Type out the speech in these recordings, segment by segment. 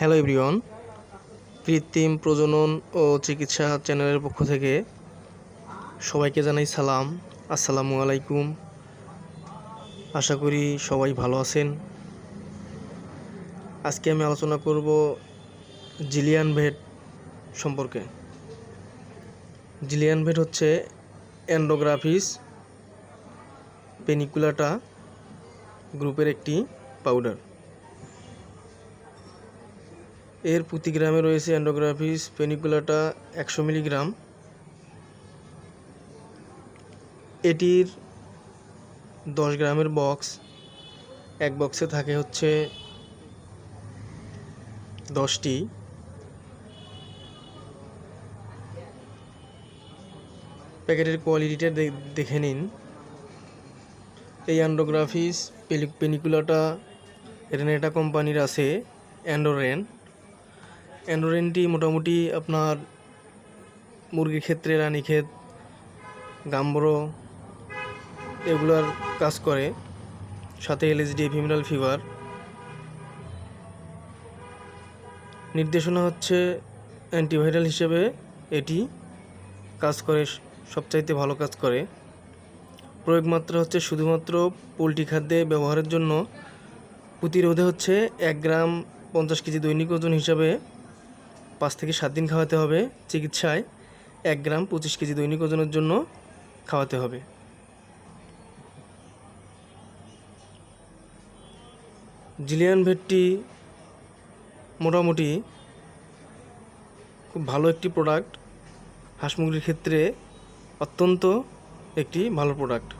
Hello everyone কৃত্রিম প্রজনন ও চিকিৎসা চ্যানেলের পক্ষ থেকে সবাইকে জানাই সালাম। আসসালামু আলাইকুম। আশা করি সবাই ভালো আছেন। আজকে আমি আলোচনা করব জিলিয়ান ভেট সম্পর্কে। জিলিয়ান ভেট হচ্ছে অ্যান্ডোগ্রাফিস পেনিকুলাটা গ্রুপের একটি পাউডার এর প্রতি গ্রামে রয়েছে অ্যান্ডোগ্রাফিস পেনিকুলাটা একশো মিলিগ্রাম। এটির দশ গ্রামের বক্স এক বক্সে থাকে হচ্ছে দশটি। প্যাকেটের কোয়ালিটিটা দেখে নিন। এই অ্যান্ডোগ্রাফিস পেনিকুলাটা রেনেটা কোম্পানির আছে অ্যান্ডোরেন অ্যান্ডোরেনটি মোটামুটি আপনার মুরগির ক্ষেত্রে, রানীক্ষেত, গাম্বরো এগুলার কাজ করে। সাথে এলএসডি ফিমিনাল ফিভার নির্দেশনা হচ্ছে অ্যান্টিভাইরাল হিসেবে এটি কাজ করে, সবচাইতে ভালো কাজ করে। প্রয়োগ মাত্রা হচ্ছে শুধুমাত্র পোলট্রি খাদ্যে ব্যবহারের জন্য। প্রতিরোধে হচ্ছে এক গ্রাম পঞ্চাশ কেজি দৈনিক ওজন হিসাবে পাঁচ থেকে সাত দিন খাওয়াতে হবে চিকিৎসায়। এক গ্রাম পঁচিশ কেজি দৈনিক ওজনের জন্য খাওয়াতে হবে। জিলিয়ান ভেটটি মোটামুটি খুব ভালো একটি প্রোডাক্ট হাঁস মুরগির ক্ষেত্রে অত্যন্ত একটি ভালো প্রোডাক্ট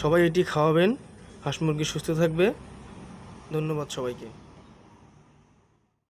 সবাই এটি খাওয়াবেন। হাঁস মুরগি সুস্থ থাকবে। ধন্যবাদ সবাইকে।